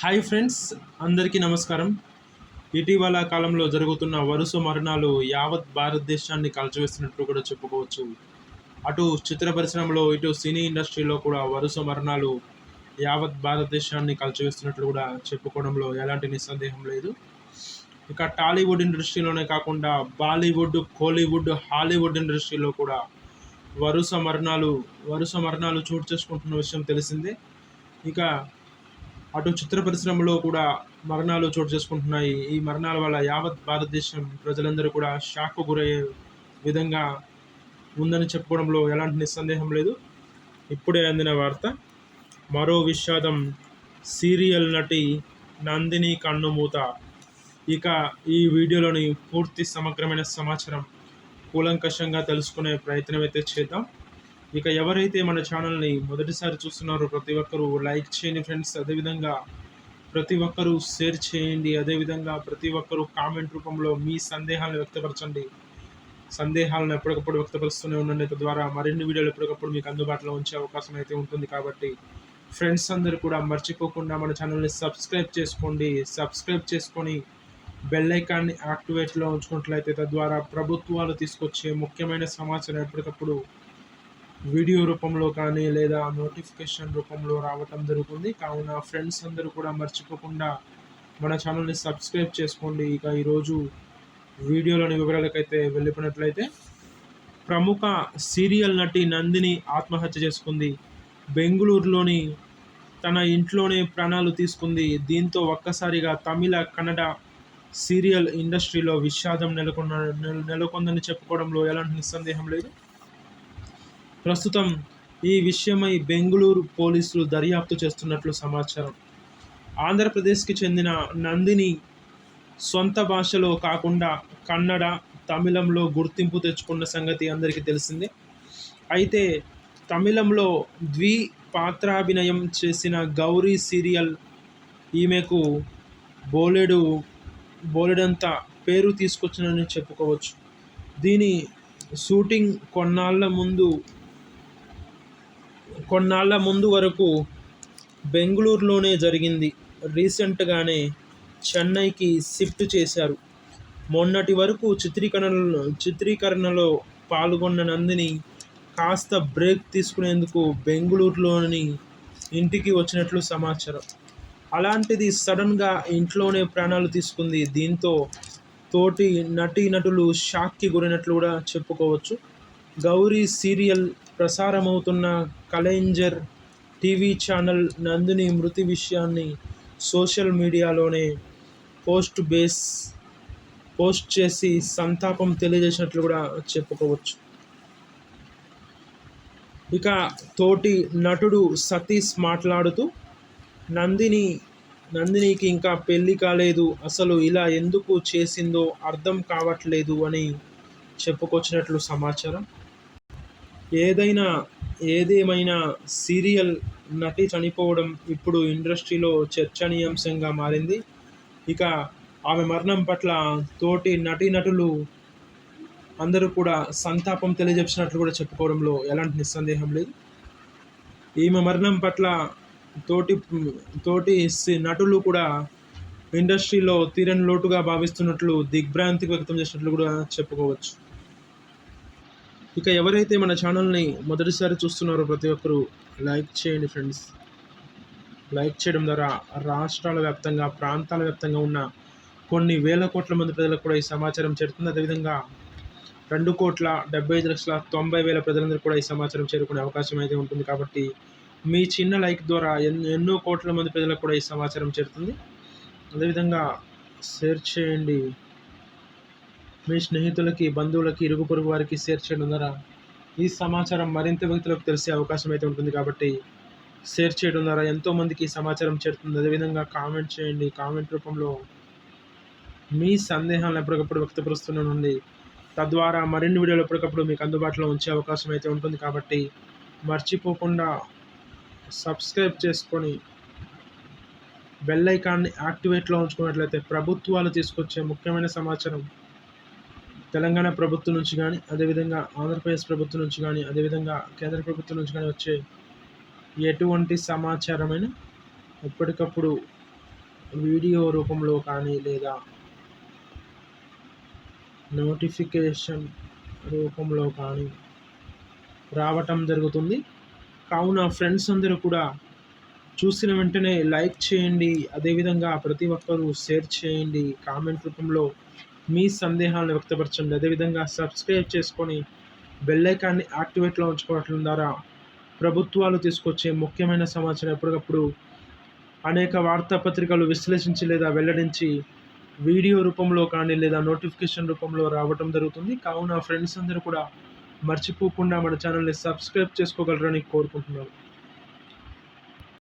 Hi friends అందరికీ నమస్కారం. ఇటీవల కాలంలో జరుగుతున్న వరుస మరణాలు యావత్ భారతదేశాన్ని కాల్చివేస్తున్నట్లు కూడా చెప్పుకోవచ్చు. అటు చిత్ర పరిశ్రమలో ఇటు సినీ ఇండస్ట్రీలో కూడా వరుస మరణాలు యావత్ భారతదేశాన్ని కాల్చివేస్తున్నట్లు కూడా చెప్పుకోవడంలో ఎలాంటి నిస్సందేహం లేదు. ఇక టాలీవుడ్ ఇండస్ట్రీలోనే కాకుండా బాలీవుడ్ కోలీవుడ్ హాలీవుడ్ ఇండస్ట్రీలో కూడా వరుస మరణాలు వరుస మరణాలు చోటు చేసుకుంటున్న విషయం తెలిసిందే. ఇక అటు చిత్ర పరిశ్రమలో కూడా మరణాలు చోటు చేసుకుంటున్నాయి. ఈ మరణాల వల్ల యావత్ భారతదేశం ప్రజలందరూ కూడా షాక్కు గురయ్యే విధంగా ఉందని చెప్పుకోవడంలో ఎలాంటి నిస్సందేహం లేదు. ఇప్పుడే అందిన వార్త మరో విషాదం సీరియల్ నటి నందిని కన్నుమూత ఇక ఈ వీడియోలోని పూర్తి సమగ్రమైన సమాచారం కూలంకషంగా తెలుసుకునే ప్రయత్నం అయితే చేద్దాం. ఇక ఎవరైతే మన ఛానల్ని మొదటిసారి చూస్తున్నారో ప్రతి ఒక్కరూ లైక్ చేయండి ఫ్రెండ్స్. అదేవిధంగా ప్రతి ఒక్కరూ షేర్ చేయండి. అదేవిధంగా ప్రతి ఒక్కరూ కామెంట్ రూపంలో మీ సందేహాలను వ్యక్తపరచండి. సందేహాలను ఎప్పటికప్పుడు వ్యక్తపరుస్తూనే ఉండండి. తద్వారా మరిన్ని వీడియోలు ఎప్పటికప్పుడు మీకు అందుబాటులో ఉంచే అవకాశం అయితే ఉంటుంది కాబట్టి ఫ్రెండ్స్ అందరూ కూడా మర్చిపోకుండా మన ఛానల్ని సబ్స్క్రైబ్ చేసుకోండి. సబ్స్క్రైబ్ చేసుకొని బెల్ ఐకాన్ని యాక్టివేట్లో ఉంచుకున్నట్లయితే తద్వారా ప్రభుత్వాలు తీసుకొచ్చే ముఖ్యమైన సమాచారం ఎప్పటికప్పుడు వీడియో రూపంలో కానీ లేదా నోటిఫికేషన్ రూపంలో రావటం జరుగుతుంది. కావున ఫ్రెండ్స్ అందరూ కూడా మర్చిపోకుండా మన ఛానల్ని సబ్స్క్రైబ్ చేసుకోండి. ఇక ఈరోజు వీడియోలోని వివరాలకైతే వెళ్ళిపోయినట్లయితే ప్రముఖ సీరియల్ నటి నందిని ఆత్మహత్య చేసుకుంది. బెంగళూరులోని తన ఇంట్లోనే ప్రాణాలు తీసుకుంది. దీంతో ఒక్కసారిగా తమిళ కన్నడ సీరియల్ ఇండస్ట్రీలో విషాదం నెలకొన్న నెలకొందని చెప్పుకోవడంలో ఎలాంటి నిస్సందేహం లేదు. ప్రస్తుతం ఈ విషయమై బెంగళూరు పోలీసులు దర్యాప్తు చేస్తున్నట్లు సమాచారం. ఆంధ్రప్రదేశ్కి చెందిన నందిని సొంత భాషలో కాకుండా కన్నడ తమిళంలో గుర్తింపు తెచ్చుకున్న సంగతి అందరికీ తెలిసిందే. అయితే తమిళంలో ద్వి పాత్రాభినయం చేసిన గౌరీ సీరియల్ ఈమెకు బోలెడు బోలెడంత పేరు తీసుకొచ్చినని చెప్పుకోవచ్చు. దీని షూటింగ్ కొన్నాళ్ళ ముందు కొన్నాళ్ళ ముందు వరకు బెంగళూరులోనే జరిగింది. రీసెంట్గానే చెన్నైకి షిఫ్ట్ చేశారు. మొన్నటి వరకు చిత్రీకరణలో చిత్రీకరణలో పాల్గొన్న నందిని కాస్త బ్రేక్ తీసుకునేందుకు బెంగళూరులోని ఇంటికి వచ్చినట్లు సమాచారం. అలాంటిది సడన్గా ఇంట్లోనే ప్రాణాలు తీసుకుంది. దీంతో తోటి నటీనటులు షాక్కి గురైనట్లు కూడా చెప్పుకోవచ్చు. గౌరీ సీరియల్ ప్రసారమవుతున్న కలెంజర్ టీవీ ఛానల్ నందిని మృతి విషయాన్ని సోషల్ మీడియాలోనే పోస్ట్ బేస్ పోస్ట్ చేసి సంతాపం తెలియజేసినట్లు కూడా చెప్పుకోవచ్చు. ఇక తోటి నటుడు సతీష్ మాట్లాడుతూ నందిని నందినికి ఇంకా పెళ్ళి కాలేదు అసలు ఇలా ఎందుకు చేసిందో అర్థం కావట్లేదు అని చెప్పుకొచ్చినట్లు సమాచారం. ఏదైనా ఏదేమైనా సీరియల్ నటి చనిపోవడం ఇప్పుడు ఇండస్ట్రీలో చర్చనీయాంశంగా మారింది. ఇక ఆమె మరణం పట్ల తోటి నటీనటులు అందరూ కూడా సంతాపం తెలియజెప్పినట్లు కూడా చెప్పుకోవడంలో ఎలాంటి నిస్సందేహం లేదు. ఈమె మరణం పట్ల తోటి తోటి నటులు కూడా ఇండస్ట్రీలో తీరని లోటుగా భావిస్తున్నట్లు దిగ్భ్రాంతి వ్యక్తం చేసినట్లు కూడా చెప్పుకోవచ్చు. ఇక ఎవరైతే మన ఛానల్ని మొదటిసారి చూస్తున్నారో ప్రతి ఒక్కరూ లైక్ చేయండి ఫ్రెండ్స్. లైక్ చేయడం ద్వారా రాష్ట్రాల వ్యాప్తంగా ప్రాంతాల వ్యాప్తంగా ఉన్న కొన్ని వేల కోట్ల మంది ప్రజలకు కూడా ఈ సమాచారం చేరుతుంది. అదేవిధంగా రెండు కోట్ల డెబ్బై ఐదు లక్షల తొంభై వేల ప్రజలందరూ కూడా ఈ సమాచారం చేరుకునే అవకాశం అయితే ఉంటుంది కాబట్టి మీ చిన్న లైక్ ద్వారా ఎన్నో కోట్ల మంది ప్రజలకు కూడా ఈ సమాచారం చేరుతుంది. అదేవిధంగా షేర్ చేయండి. మీ స్నేహితులకి బంధువులకి ఇరుగు పొరుగు వారికి షేర్ చేయడం ద్వారా ఈ సమాచారం మరింత వ్యక్తులకు తెలిసే అవకాశం అయితే ఉంటుంది కాబట్టి షేర్ చేయడం ద్వారా ఎంతోమందికి ఈ సమాచారం చేరుతుంది. అదేవిధంగా కామెంట్ చేయండి. కామెంట్ రూపంలో మీ సందేహాలను ఎప్పటికప్పుడు వ్యక్తపరుస్తూనే తద్వారా మరిన్ని వీడియోలు ఎప్పటికప్పుడు మీకు అందుబాటులో ఉంచే అవకాశం అయితే ఉంటుంది కాబట్టి మర్చిపోకుండా సబ్స్క్రైబ్ చేసుకొని బెల్ ఐకాన్ని యాక్టివేట్లో ఉంచుకున్నట్లయితే ప్రభుత్వాలు తీసుకొచ్చే ముఖ్యమైన సమాచారం తెలంగాణ ప్రభుత్వం నుంచి కానీ అదేవిధంగా ఆంధ్రప్రదేశ్ ప్రభుత్వం నుంచి కానీ అదేవిధంగా కేంద్ర ప్రభుత్వం నుంచి కానీ వచ్చే ఎటువంటి సమాచారమైన ఎప్పటికప్పుడు వీడియో రూపంలో కానీ లేదా నోటిఫికేషన్ రూపంలో కానీ రావటం జరుగుతుంది. కావున ఫ్రెండ్స్ అందరూ కూడా చూసిన వెంటనే లైక్ చేయండి. అదేవిధంగా ప్రతి ఒక్కరూ షేర్ చేయండి. కామెంట్ రూపంలో మీ సందేహాలను వ్యక్తపరచండి. అదేవిధంగా సబ్స్క్రైబ్ చేసుకొని బెల్లైకాన్ని యాక్టివేట్లో ఉంచుకోవటం ద్వారా ప్రభుత్వాలు తీసుకొచ్చే ముఖ్యమైన సమాచారం ఎప్పటికప్పుడు అనేక వార్తాపత్రికలు విశ్లేషించి లేదా వెల్లడించి వీడియో రూపంలో కానీ లేదా నోటిఫికేషన్ రూపంలో రావటం జరుగుతుంది. కావున ఫ్రెండ్స్ అందరూ కూడా మర్చిపోకుండా మన ఛానల్ని సబ్స్క్రైబ్ చేసుకోగలరని కోరుకుంటున్నాను.